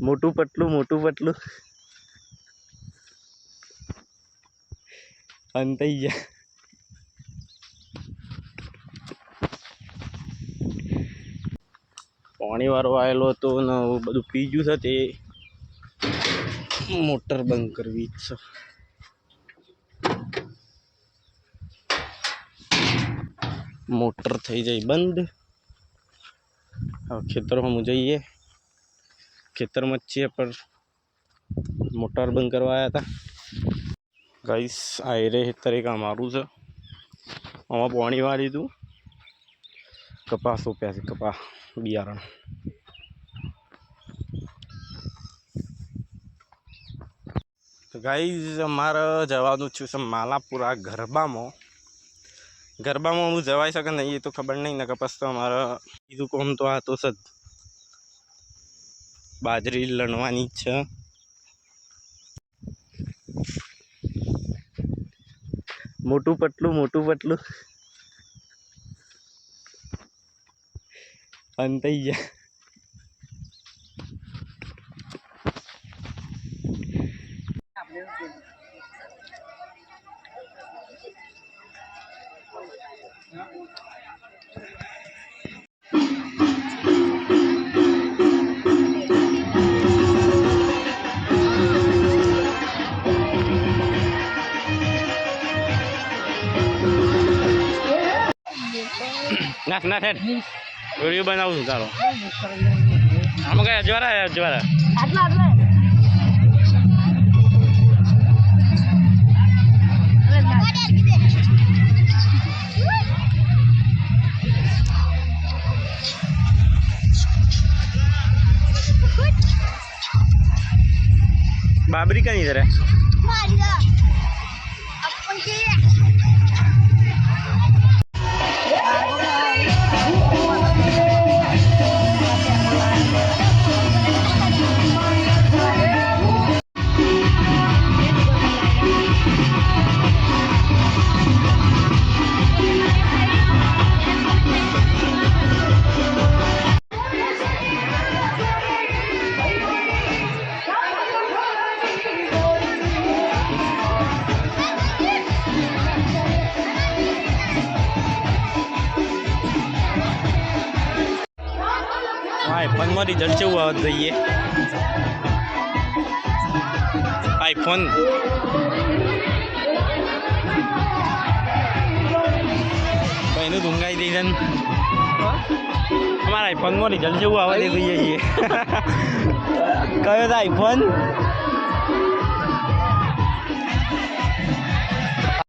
મોટું પટલું મોટું પટલું. અંતઈ ગયા. પાણી વાળો આવેલો હતો ને બધું પી ગયું છે તે. મોટર બંધ કરવી છે. મોટર થઈ જાય બંધ. હવે ખેતરમાં જઈએ. ખેતરમાં જ છીએ, પણ મોટર બંધ કરવા આવ્યા હતા. ગાઈસ આ એરે તરીકે અમારું છે. આમાં પાણી વાળી હતું કપાસ રોપ્યા છે કપા બિયારણ. ગાઈઝ અમારે જવાનું છું છે માલાપુરા ગરબામાં. ગરબામાં હું જવાઈ શકે નહીં, એ તો ખબર નહીં, ને કપાસ તો અમારે, બીજું કોમ તો આ તો જ. બાજરી લણવાની છે. મોટું પટલું મોટું પટલું. અંતઈ ગયા. નાખ નાખ હેડ. વીડિયો બનાવું છું તારો આમાં કઈ અજવારા અજવારા આટલા આટલા બાબરી કઈ જરા આઈફોનમાં રિઝલ્ટ કેવું આવે જોઈએ. આઈફોન એનું ધૂંગાઈ દઈ ને. અમારા આઈફોનમાં રિઝલ્ટ કેવું આવે જોઈએ કયો આઈફોન